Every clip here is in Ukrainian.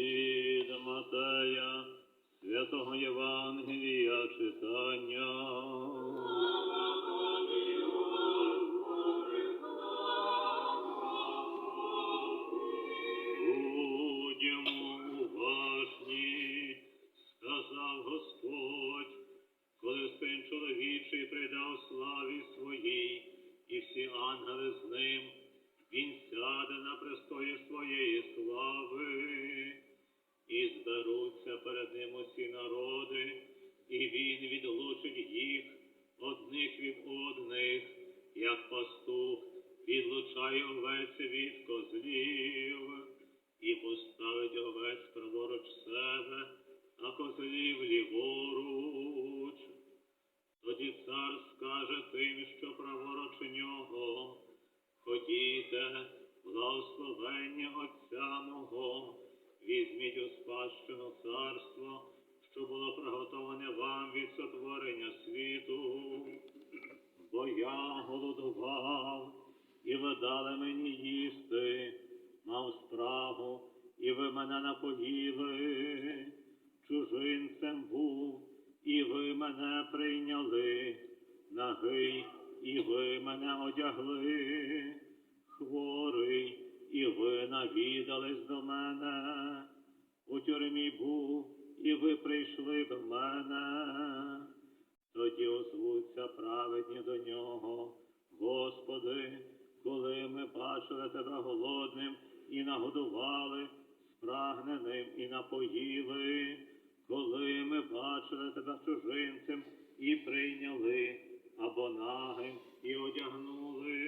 Від святого Євангелія читання. Будьмо уважні, сказав Господь, коли син чоловічий прийде славі своїй, і всі ангели з ним, він сяде на престолі своєї слави, і зберуться перед ним усі народи, і він відлучить їх одних від одних, як пастух відлучає овець від козлів, і поставить овець праворуч себе, а козлів ліворуч. Тоді цар скаже тим, що праворуч нього, ходіте, благословення Отця мого, візьміть у спадщину царство, що було приготоване вам від сотворення світу. Бо я голодував, і ви дали мені їсти, мав спрагу, і ви мене напоїли, чужинцем був, і ви мене прийняли, нагий, і ви мене одягли, хворий, і ви навідались до мене, тюрмі був, і ви прийшли до мене. Тоді озвуться праведні до нього, Господи, коли ми бачили тебе голодним і нагодували, спрагненим і напоїли, коли ми бачили тебе чужинцем і прийняли, або нагим і одягнули,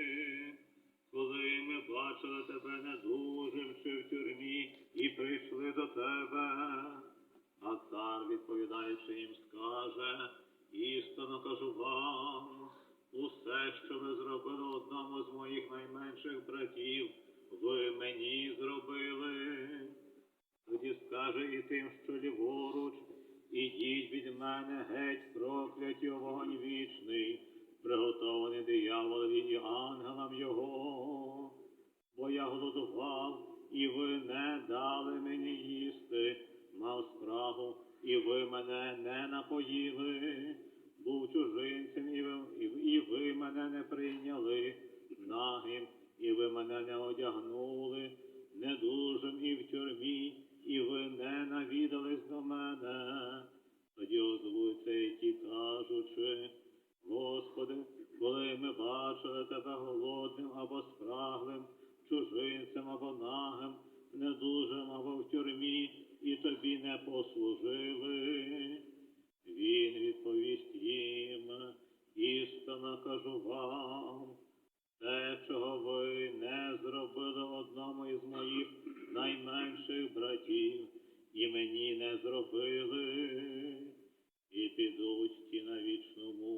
коли ми бачили тебе недужим чи в тюрмі і прийшли до тебе. А цар, відповідаючи їм, скаже, істинно кажу вам, усе, що ви зробили одному з моїх найменших братів, ви мені зробили. Тоді скаже і тим, що ліворуч, ідіть від мене геть прокляті вогонь вічний, приготований дияволові і ангелам його. Бо я голодував, і ви не дали мені їсти, мав спрагу, і ви мене не напоїли, був чужинцем, і ви, мене не прийняли, нагим, і ви мене не одягнули, недужим і в тюрмі, і ви не навідались до мене. Тоді озвуться і ті кажучи, Господи, коли ми бачили тебе голодним або спраглим, чужинцем або нагим, недужим або в тюрмі, і тобі не послужили. Він відповість їм, істинно кажу вам, те, чого ви не зробили одному із моїх найменших братів, і мені не зробили, і підуть ті на вічну муку,